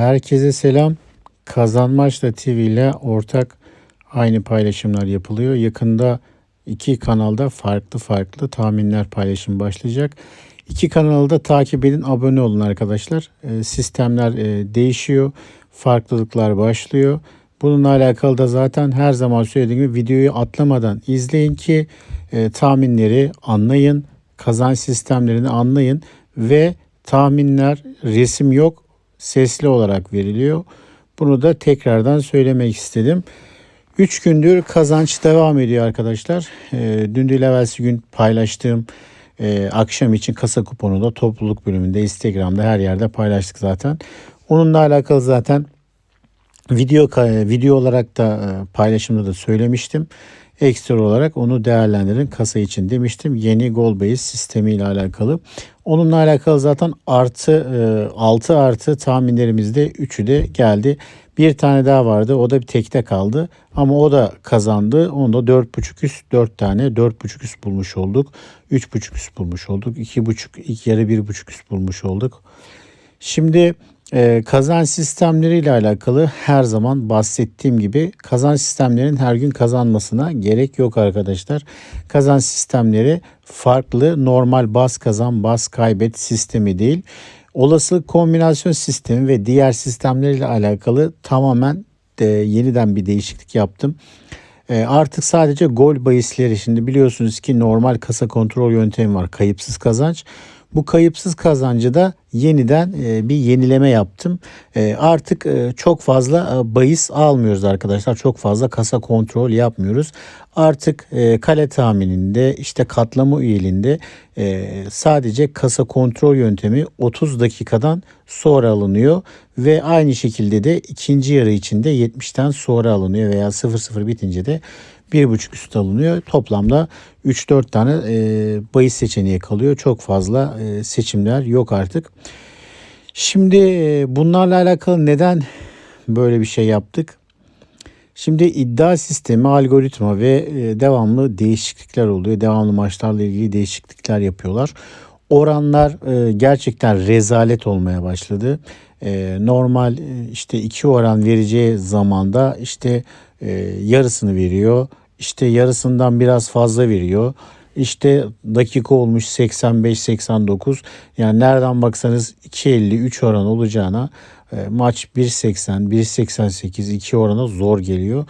Herkese selam. Kazanmaçla TV ile ortak aynı paylaşımlar yapılıyor. Yakında iki kanalda farklı farklı tahminler paylaşım başlayacak. İki kanalı da takip edin, abone olun arkadaşlar. Ee, sistemler e, değişiyor, farklılıklar başlıyor. Bununla alakalı da zaten her zaman söylediğim gibi videoyu atlamadan izleyin ki e, tahminleri anlayın, kazanç sistemlerini anlayın ve tahminler resim yok sesli olarak veriliyor. Bunu da tekrardan söylemek istedim. 3 gündür kazanç devam ediyor arkadaşlar. E, dün değil evvelsi gün paylaştığım e, akşam için kasa kuponu da topluluk bölümünde Instagram'da her yerde paylaştık zaten. Onunla alakalı zaten video video olarak da e, paylaşımda da söylemiştim. Ekstra olarak onu değerlendirin kasa için demiştim. Yeni goal base sistemi ile alakalı. Onunla alakalı zaten artı 6 artı tahminlerimizde 3'ü de geldi. Bir tane daha vardı. O da bir tekte kaldı. Ama o da kazandı. Onda 4.5 üst 4 tane 4.5 üst bulmuş olduk. 3.5 üst bulmuş olduk. 2.5 ilk yarı 1.5 üst bulmuş olduk. Şimdi e, kazanç sistemleriyle alakalı her zaman bahsettiğim gibi kazanç sistemlerinin her gün kazanmasına gerek yok arkadaşlar. Kazanç sistemleri farklı normal bas kazan bas kaybet sistemi değil. Olasılık kombinasyon sistemi ve diğer sistemleriyle alakalı tamamen de yeniden bir değişiklik yaptım. E, artık sadece gol bahisleri şimdi biliyorsunuz ki normal kasa kontrol yöntemi var kayıpsız kazanç. Bu kayıpsız kazancı da yeniden e, bir yenileme yaptım. E, artık e, çok fazla bahis almıyoruz arkadaşlar. Çok fazla kasa kontrol yapmıyoruz. Artık kale tahmininde işte katlama üyeliğinde sadece kasa kontrol yöntemi 30 dakikadan sonra alınıyor ve aynı şekilde de ikinci yarı içinde 70'ten sonra alınıyor veya 0-0 bitince de 1,5 üst alınıyor. Toplamda 3-4 tane e, bahis seçeneği kalıyor. Çok fazla e, seçimler yok artık. Şimdi e, bunlarla alakalı neden böyle bir şey yaptık? Şimdi iddia sistemi, algoritma ve e, devamlı değişiklikler oluyor. Devamlı maçlarla ilgili değişiklikler yapıyorlar. Oranlar e, gerçekten rezalet olmaya başladı. Normal işte iki oran vereceği zamanda işte e, yarısını veriyor. İşte yarısından biraz fazla veriyor. İşte dakika olmuş 85-89 yani nereden baksanız 2.50-3 oran olacağına e, maç 1.80, 1.88, 2 orana zor geliyor.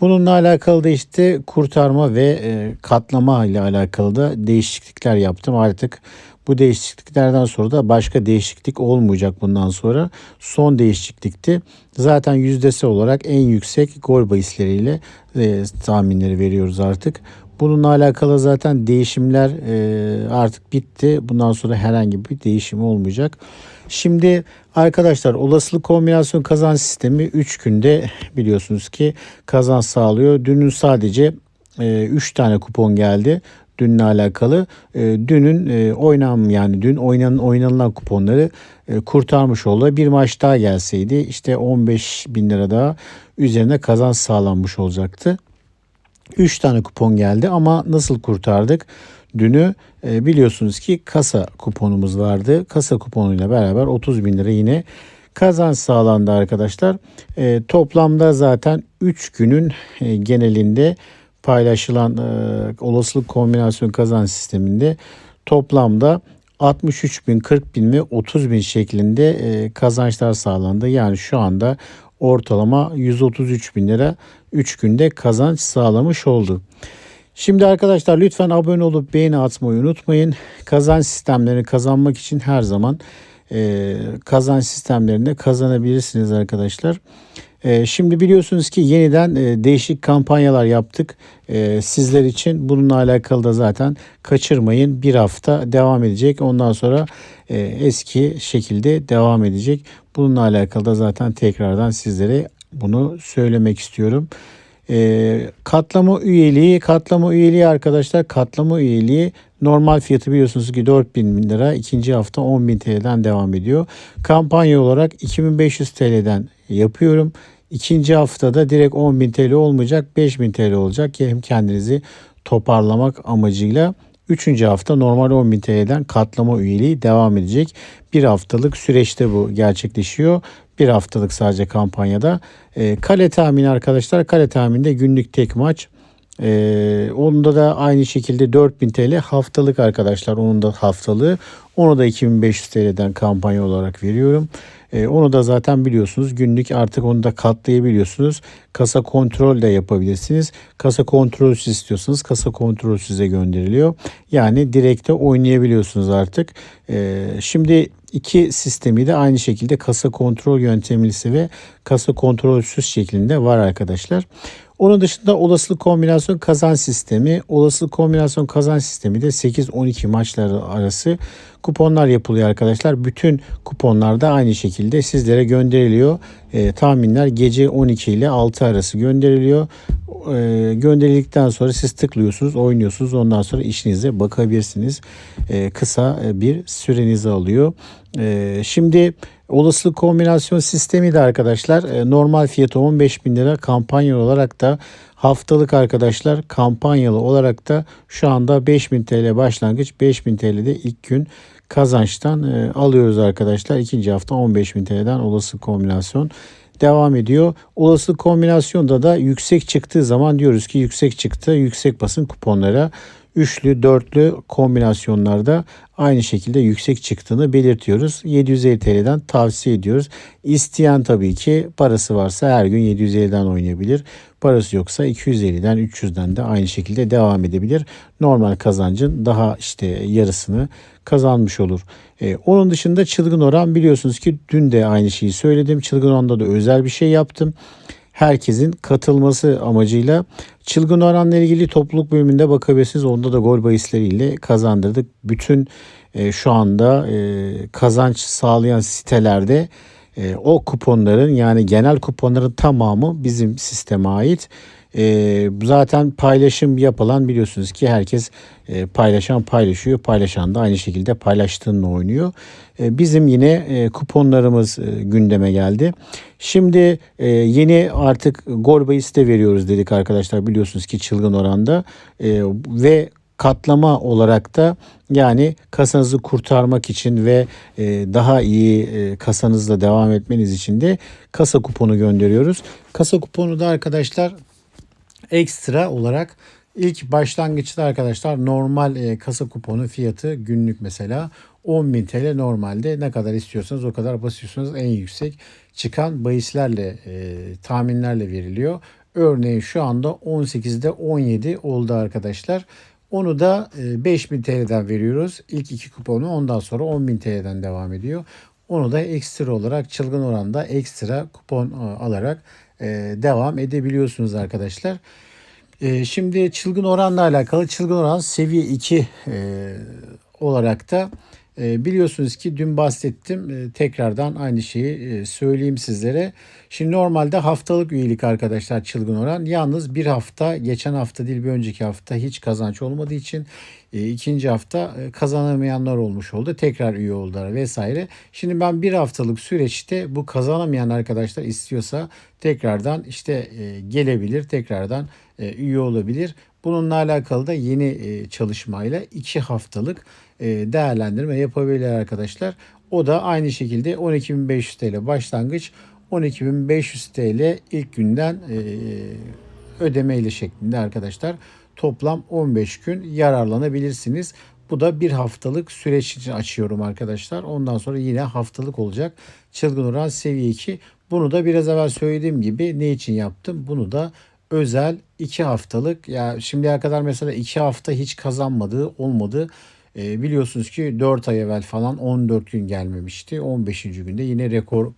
Bununla alakalı da işte kurtarma ve e, katlama ile alakalı da değişiklikler yaptım. Artık bu değişikliklerden sonra da başka değişiklik olmayacak bundan sonra. Son değişiklikti. Zaten yüzdesi olarak en yüksek gol bahisleriyle e, tahminleri veriyoruz artık. Bununla alakalı zaten değişimler e, artık bitti. Bundan sonra herhangi bir değişim olmayacak. Şimdi arkadaşlar olasılık kombinasyon kazanç sistemi 3 günde biliyorsunuz ki kazanç sağlıyor. Dünün sadece 3 e, tane kupon geldi dünle alakalı. E, dünün e, oynam yani dün oynanan oynanılan kuponları e, kurtarmış oldu. Bir maç daha gelseydi işte 15 bin lira daha üzerine kazanç sağlanmış olacaktı. 3 tane kupon geldi ama nasıl kurtardık? Dünü e, biliyorsunuz ki kasa kuponumuz vardı. Kasa kuponuyla beraber 30 bin lira yine kazanç sağlandı arkadaşlar. E, toplamda zaten 3 günün e, genelinde paylaşılan e, olasılık kombinasyon kazanç sisteminde toplamda 63 bin, 40 bin ve 30 bin şeklinde e, kazançlar sağlandı. Yani şu anda ortalama 133 bin lira 3 günde kazanç sağlamış oldu. Şimdi arkadaşlar lütfen abone olup beğeni atmayı unutmayın. Kazanç sistemlerini kazanmak için her zaman e, kazanç sistemlerinde kazanabilirsiniz arkadaşlar. E, şimdi biliyorsunuz ki yeniden e, değişik kampanyalar yaptık e, sizler için. Bununla alakalı da zaten kaçırmayın. Bir hafta devam edecek. Ondan sonra e, eski şekilde devam edecek. Bununla alakalı da zaten tekrardan sizlere bunu söylemek istiyorum. E, katlama üyeliği, katlama üyeliği arkadaşlar katlama üyeliği normal fiyatı biliyorsunuz ki 4000 lira ikinci hafta 10.000 TL'den devam ediyor. Kampanya olarak 2500 TL'den yapıyorum. İkinci haftada direkt 10.000 TL olmayacak 5.000 TL olacak ki hem kendinizi toparlamak amacıyla Üçüncü hafta normal 10.000 TL'den katlama üyeliği devam edecek. Bir haftalık süreçte bu gerçekleşiyor. Bir haftalık sadece kampanyada. E, kale tahmini arkadaşlar. Kale tahmininde günlük tek maç. Ee, onda da aynı şekilde 4000 TL haftalık arkadaşlar. Onun da haftalığı. Onu da 2500 TL'den kampanya olarak veriyorum. Ee, onu da zaten biliyorsunuz günlük artık onu da katlayabiliyorsunuz. Kasa kontrol de yapabilirsiniz. Kasa kontrolsüz istiyorsanız kasa kontrol size gönderiliyor. Yani direkte oynayabiliyorsunuz artık. Ee, şimdi iki sistemi de aynı şekilde kasa kontrol yöntemlisi ve kasa kontrolsüz şeklinde var arkadaşlar. Onun dışında olasılık kombinasyon kazan sistemi. Olasılık kombinasyon kazan sistemi de 8-12 maçları arası kuponlar yapılıyor arkadaşlar. Bütün kuponlar da aynı şekilde sizlere gönderiliyor. E, tahminler gece 12 ile 6 arası gönderiliyor. E, gönderildikten sonra siz tıklıyorsunuz, oynuyorsunuz. Ondan sonra işinize bakabilirsiniz. E, kısa bir sürenizi alıyor. E, şimdi Olasılık kombinasyon sistemi de arkadaşlar e, normal fiyatı 15 bin lira kampanya olarak da haftalık arkadaşlar kampanyalı olarak da şu anda 5000 TL başlangıç 5000 TL'de ilk gün kazançtan e, alıyoruz arkadaşlar. İkinci hafta 15.000 TL'den olası kombinasyon devam ediyor. Olası kombinasyonda da yüksek çıktığı zaman diyoruz ki yüksek çıktı. Yüksek basın kuponlara üçlü, dörtlü kombinasyonlarda aynı şekilde yüksek çıktığını belirtiyoruz. 750 TL'den tavsiye ediyoruz. İsteyen tabii ki parası varsa her gün 750'den oynayabilir. Parası yoksa 250'den 300'den de aynı şekilde devam edebilir. Normal kazancın daha işte yarısını kazanmış olur. Ee, onun dışında çılgın oran biliyorsunuz ki dün de aynı şeyi söyledim. Çılgın oranda da özel bir şey yaptım herkesin katılması amacıyla çılgın oranla ilgili topluluk bölümünde bakabilirsiniz. Onda da gol bahisleriyle kazandırdık. Bütün e, şu anda e, kazanç sağlayan sitelerde e, o kuponların yani genel kuponların tamamı bizim sisteme ait. E, zaten paylaşım yapılan biliyorsunuz ki herkes e, paylaşan paylaşıyor. Paylaşan da aynı şekilde paylaştığını oynuyor. E, bizim yine e, kuponlarımız e, gündeme geldi. Şimdi e, yeni artık gol bahis de veriyoruz dedik arkadaşlar biliyorsunuz ki çılgın oranda. E, ve katlama olarak da yani kasanızı kurtarmak için ve e, daha iyi e, kasanızla devam etmeniz için de kasa kuponu gönderiyoruz. Kasa kuponu da arkadaşlar ekstra olarak ilk başlangıçta arkadaşlar normal e, kasa kuponu fiyatı günlük mesela 10.000 TL normalde ne kadar istiyorsanız o kadar basıyorsunuz en yüksek çıkan bahislerle e, tahminlerle veriliyor. Örneğin şu anda 18'de 17 oldu arkadaşlar. Onu da 5000 TL'den veriyoruz. İlk iki kuponu ondan sonra 10.000 TL'den devam ediyor. Onu da ekstra olarak çılgın oranda ekstra kupon e, alarak e, devam edebiliyorsunuz arkadaşlar. E, şimdi çılgın oranla alakalı çılgın oran seviye 2 olarak da e, biliyorsunuz ki dün bahsettim. E, tekrardan aynı şeyi e, söyleyeyim sizlere. Şimdi normalde haftalık üyelik arkadaşlar çılgın oran. Yalnız bir hafta geçen hafta değil bir önceki hafta hiç kazanç olmadığı için e, ikinci hafta e, kazanamayanlar olmuş oldu. Tekrar üye oldular vesaire. Şimdi ben bir haftalık süreçte bu kazanamayan arkadaşlar istiyorsa tekrardan işte gelebilir. Tekrardan üye olabilir. Bununla alakalı da yeni çalışmayla iki haftalık değerlendirme yapabilir arkadaşlar. O da aynı şekilde 12.500 TL başlangıç 12.500 TL ilk günden e, ödeme ile şeklinde arkadaşlar toplam 15 gün yararlanabilirsiniz. Bu da bir haftalık süreç için açıyorum arkadaşlar. Ondan sonra yine haftalık olacak. Çılgın oran seviye 2. Bunu da biraz evvel söylediğim gibi ne için yaptım? Bunu da özel 2 haftalık ya şimdiye kadar mesela 2 hafta hiç kazanmadığı olmadı. E, biliyorsunuz ki 4 ay evvel falan 14 gün gelmemişti. 15. günde yine rekor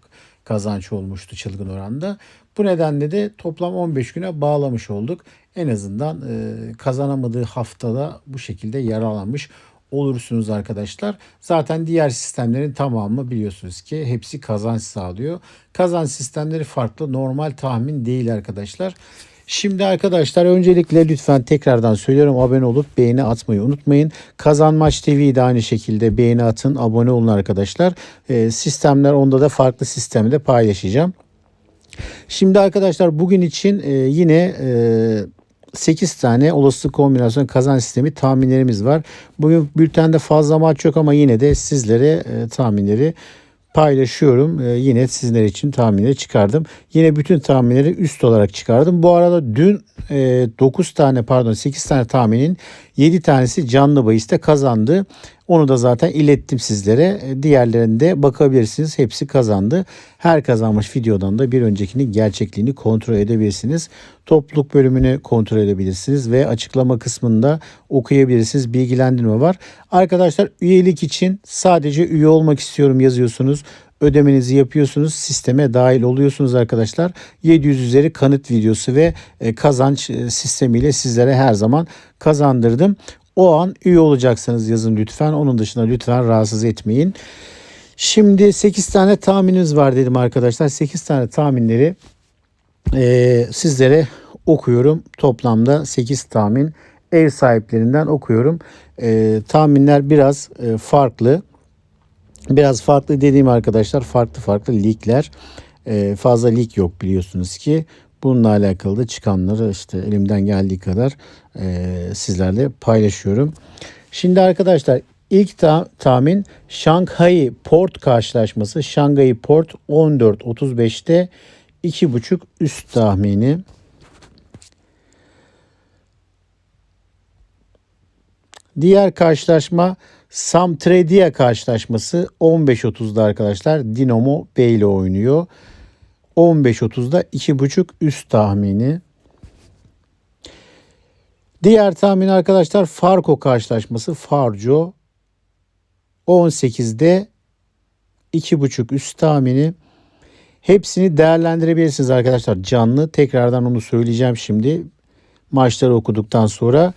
kazanç olmuştu çılgın oranda. Bu nedenle de toplam 15 güne bağlamış olduk. En azından e, kazanamadığı haftada bu şekilde yararlanmış olursunuz arkadaşlar. Zaten diğer sistemlerin tamamı biliyorsunuz ki hepsi kazanç sağlıyor. Kazanç sistemleri farklı normal tahmin değil arkadaşlar. Şimdi arkadaşlar öncelikle lütfen tekrardan söylüyorum abone olup beğeni atmayı unutmayın. Kazanmaç TV'yi de aynı şekilde beğeni atın abone olun arkadaşlar. E, sistemler onda da farklı sistemde paylaşacağım. Şimdi arkadaşlar bugün için e, yine e, 8 tane olası kombinasyon kazan sistemi tahminlerimiz var. Bugün bültende fazla maç yok ama yine de sizlere e, tahminleri paylaşıyorum. Ee, yine sizler için tahminleri çıkardım. Yine bütün tahminleri üst olarak çıkardım. Bu arada dün e, 9 tane pardon 8 tane tahminin 7 tanesi canlı bahiste kazandı. Onu da zaten ilettim sizlere. E, Diğerlerinde bakabilirsiniz. Hepsi kazandı. Her kazanmış videodan da bir öncekinin gerçekliğini kontrol edebilirsiniz. Topluluk bölümünü kontrol edebilirsiniz ve açıklama kısmında okuyabilirsiniz. Bilgilendirme var. Arkadaşlar üyelik için sadece üye olmak istiyorum yazıyorsunuz ödemenizi yapıyorsunuz. Sisteme dahil oluyorsunuz arkadaşlar. 700 üzeri kanıt videosu ve e, kazanç e, sistemiyle sizlere her zaman kazandırdım. O an üye olacaksanız yazın lütfen. Onun dışında lütfen rahatsız etmeyin. Şimdi 8 tane tahminimiz var dedim arkadaşlar. 8 tane tahminleri e, sizlere okuyorum. Toplamda 8 tahmin ev sahiplerinden okuyorum. E, tahminler biraz e, farklı. Biraz farklı dediğim arkadaşlar farklı farklı ligler. E, fazla lig yok biliyorsunuz ki. Bununla alakalı da çıkanları işte elimden geldiği kadar e, sizlerle paylaşıyorum. Şimdi arkadaşlar ilk ta- tahmin Şanghay Port karşılaşması. Şanghay Port 14.35'te 2.5 üst tahmini. Diğer karşılaşma Samtredia karşılaşması 15.30'da arkadaşlar Dinamo B ile oynuyor. 15.30'da 2.5 üst tahmini. Diğer tahmin arkadaşlar Farko karşılaşması Farco 18'de 2.5 üst tahmini. Hepsini değerlendirebilirsiniz arkadaşlar canlı. Tekrardan onu söyleyeceğim şimdi. Maçları okuduktan sonra.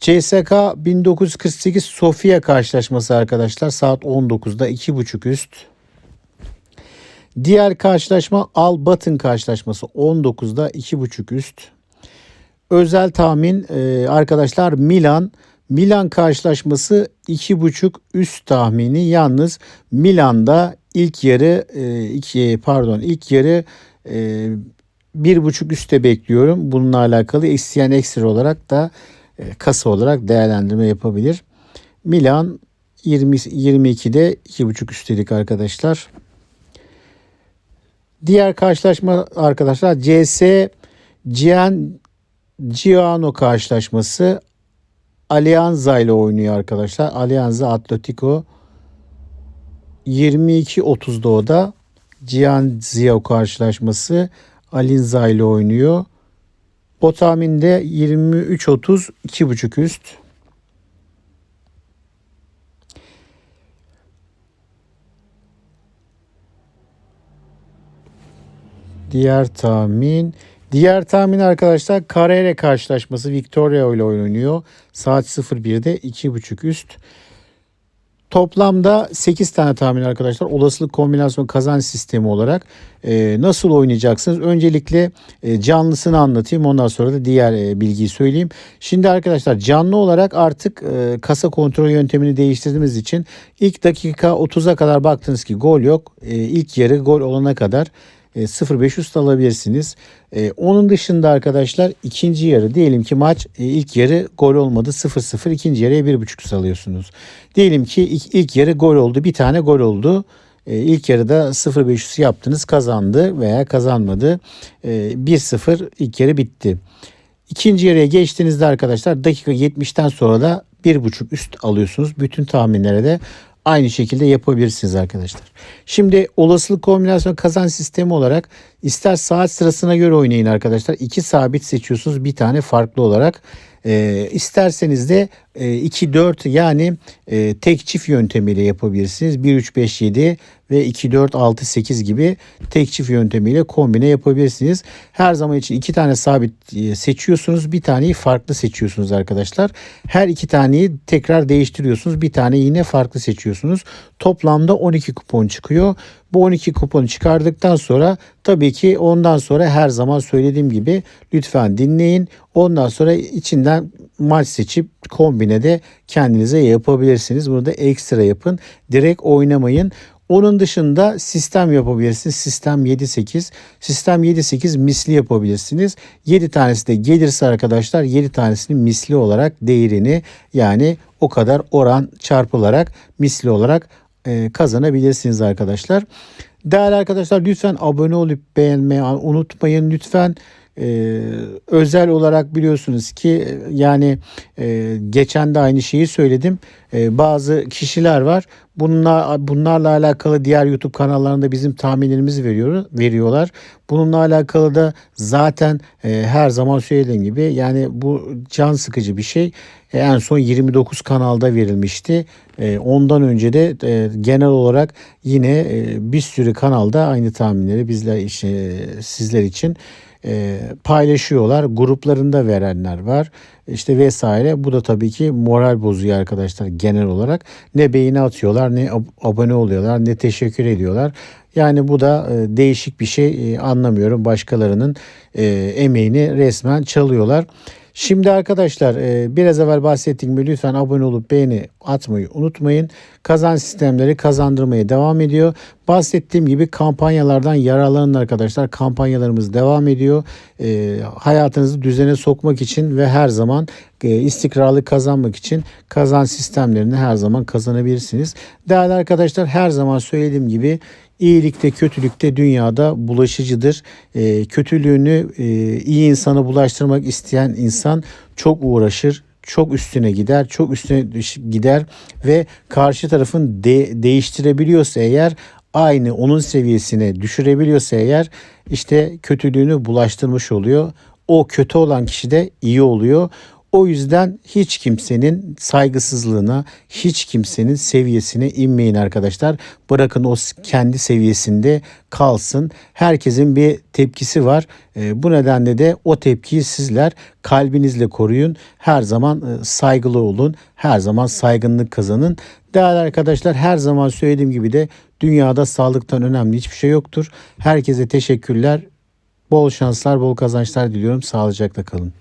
CSK 1948 Sofia karşılaşması arkadaşlar saat 19'da 2.5 üst. Diğer karşılaşma Al Batın karşılaşması 19'da 2.5 üst. Özel tahmin e, arkadaşlar Milan Milan karşılaşması 2.5 üst tahmini. Yalnız Milan'da ilk yarı e, iki pardon ilk yarı e, bir buçuk üste bekliyorum. Bununla alakalı isteyen ekstra olarak da kasa olarak değerlendirme yapabilir. Milan 20 22'de 2.5 üstelik arkadaşlar. Diğer karşılaşma arkadaşlar CS Gian Giano karşılaşması Alianza ile oynuyor arkadaşlar. Alianza Atletico 22.30'da o da Gianzio karşılaşması Alinza ile oynuyor. O tahminde 23.30 2.5 üst. Diğer tahmin. Diğer tahmin arkadaşlar Carrere karşılaşması Victoria ile oynanıyor. Saat 01'de 2.5 üst. Toplamda 8 tane tahmin arkadaşlar. Olasılık kombinasyon kazanç sistemi olarak e, nasıl oynayacaksınız? Öncelikle e, canlısını anlatayım. Ondan sonra da diğer e, bilgiyi söyleyeyim. Şimdi arkadaşlar canlı olarak artık e, kasa kontrol yöntemini değiştirdiğimiz için ilk dakika 30'a kadar baktınız ki gol yok. E, ilk yarı gol olana kadar 0.500 alabilirsiniz. E, onun dışında arkadaşlar ikinci yarı diyelim ki maç e, ilk yarı gol olmadı 0-0 ikinci yarıya 1.500 alıyorsunuz. Diyelim ki ilk, ilk yarı gol oldu bir tane gol oldu. E, ilk yarıda 0-500 yaptınız kazandı veya kazanmadı. E, 1-0 ilk yarı bitti. İkinci yarıya geçtiğinizde arkadaşlar dakika 70'ten sonra da 1.5 üst alıyorsunuz. Bütün tahminlere de aynı şekilde yapabilirsiniz arkadaşlar. Şimdi olasılık kombinasyon kazan sistemi olarak ister saat sırasına göre oynayın arkadaşlar. İki sabit seçiyorsunuz bir tane farklı olarak. E, isterseniz de 2-4 yani e, tek çift yöntemiyle yapabilirsiniz. 1-3-5-7 ve 2-4-6-8 gibi tek çift yöntemiyle kombine yapabilirsiniz. Her zaman için iki tane sabit e, seçiyorsunuz. Bir taneyi farklı seçiyorsunuz arkadaşlar. Her iki taneyi tekrar değiştiriyorsunuz. Bir tane yine farklı seçiyorsunuz. Toplamda 12 kupon çıkıyor. Bu 12 kuponu çıkardıktan sonra tabii ki ondan sonra her zaman söylediğim gibi lütfen dinleyin. Ondan sonra içinden maç seçip kombine de kendinize yapabilirsiniz. Bunu da ekstra yapın. Direkt oynamayın. Onun dışında sistem yapabilirsiniz. Sistem 7-8. Sistem 7-8 misli yapabilirsiniz. 7 tanesi de gelirse arkadaşlar 7 tanesini misli olarak değerini yani o kadar oran çarpılarak misli olarak e, kazanabilirsiniz arkadaşlar. Değerli arkadaşlar lütfen abone olup beğenmeyi unutmayın. Lütfen e, özel olarak biliyorsunuz ki yani e, geçen de aynı şeyi söyledim. E, bazı kişiler var. Bunlar bunlarla alakalı diğer YouTube kanallarında bizim tahminlerimizi veriyor veriyorlar. Bununla alakalı da zaten e, her zaman söylediğim gibi yani bu can sıkıcı bir şey. E, en son 29 kanalda verilmişti. E, ondan önce de e, genel olarak yine e, bir sürü kanalda aynı tahminleri bizler işte, sizler için e, paylaşıyorlar. Gruplarında verenler var. İşte vesaire. Bu da tabii ki moral bozuyor arkadaşlar genel olarak. Ne beğeni atıyorlar, ne ab- abone oluyorlar, ne teşekkür ediyorlar. Yani bu da e, değişik bir şey e, anlamıyorum. Başkalarının e, emeğini resmen çalıyorlar. Şimdi arkadaşlar e, biraz evvel bahsettiğim gibi lütfen abone olup beğeni atmayı unutmayın. Kazan sistemleri kazandırmaya devam ediyor. Bahsettiğim gibi kampanyalardan yararlanın arkadaşlar. Kampanyalarımız devam ediyor. E, hayatınızı düzene sokmak için ve her zaman e, istikrarlı kazanmak için kazan sistemlerini her zaman kazanabilirsiniz. Değerli arkadaşlar her zaman söylediğim gibi İyilikte kötülükte dünyada bulaşıcıdır. E, kötülüğünü e, iyi insana bulaştırmak isteyen insan çok uğraşır, çok üstüne gider, çok üstüne gider ve karşı tarafın de, değiştirebiliyorsa eğer aynı onun seviyesine düşürebiliyorsa eğer işte kötülüğünü bulaştırmış oluyor. O kötü olan kişi de iyi oluyor. O yüzden hiç kimsenin saygısızlığına, hiç kimsenin seviyesine inmeyin arkadaşlar. Bırakın o kendi seviyesinde kalsın. Herkesin bir tepkisi var. E, bu nedenle de o tepkiyi sizler kalbinizle koruyun. Her zaman e, saygılı olun. Her zaman saygınlık kazanın. Değerli arkadaşlar her zaman söylediğim gibi de dünyada sağlıktan önemli hiçbir şey yoktur. Herkese teşekkürler. Bol şanslar, bol kazançlar diliyorum. Sağlıcakla kalın.